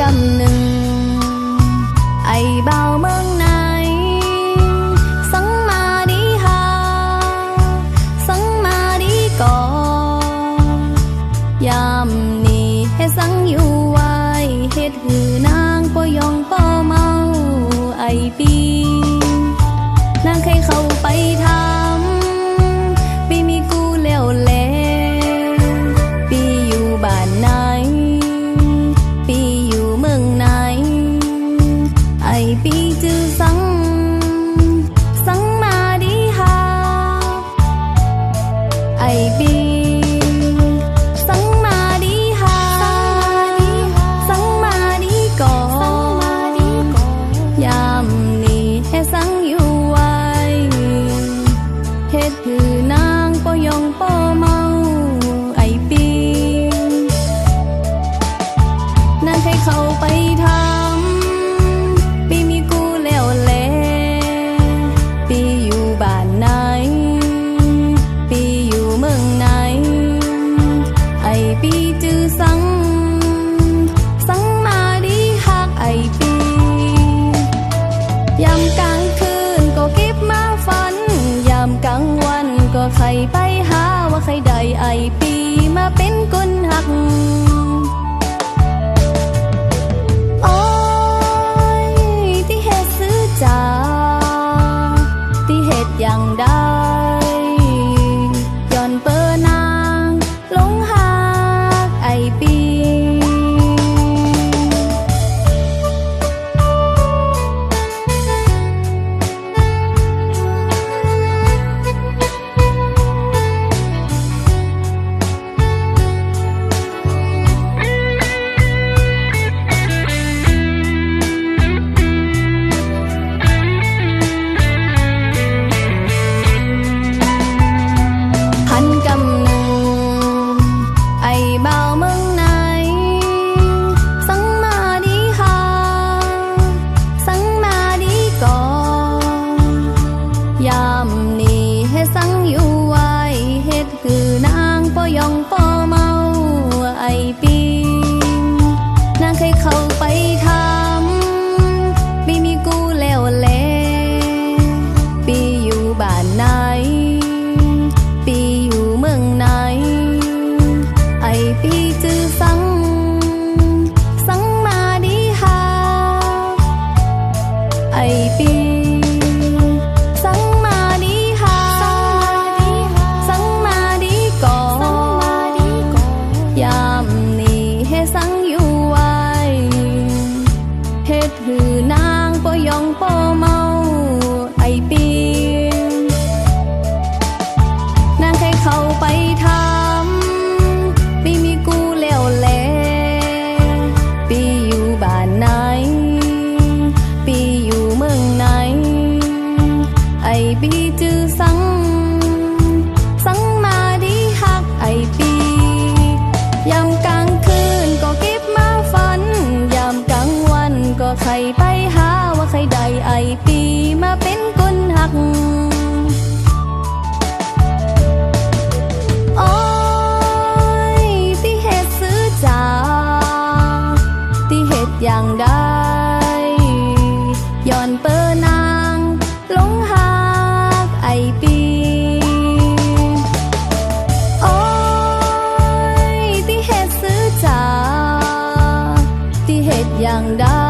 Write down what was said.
กำหนึ่ง ไอ้เบาเมืองไหน สังมาดีหา สังมาดีก่อยามนี้ให้สังอยู่ไว้เฮ็ดหือนางปอยองปอเมาไอปี นางเคยเข้าไปทา Baby. home. าใครไปหาว่าใครใดไอปีมาเป็นกุนหักโอย่างใดย้อนเปินางลงหากไอปีโอ้ยที่เหตุซื้อจาที่เหตุอย่างใด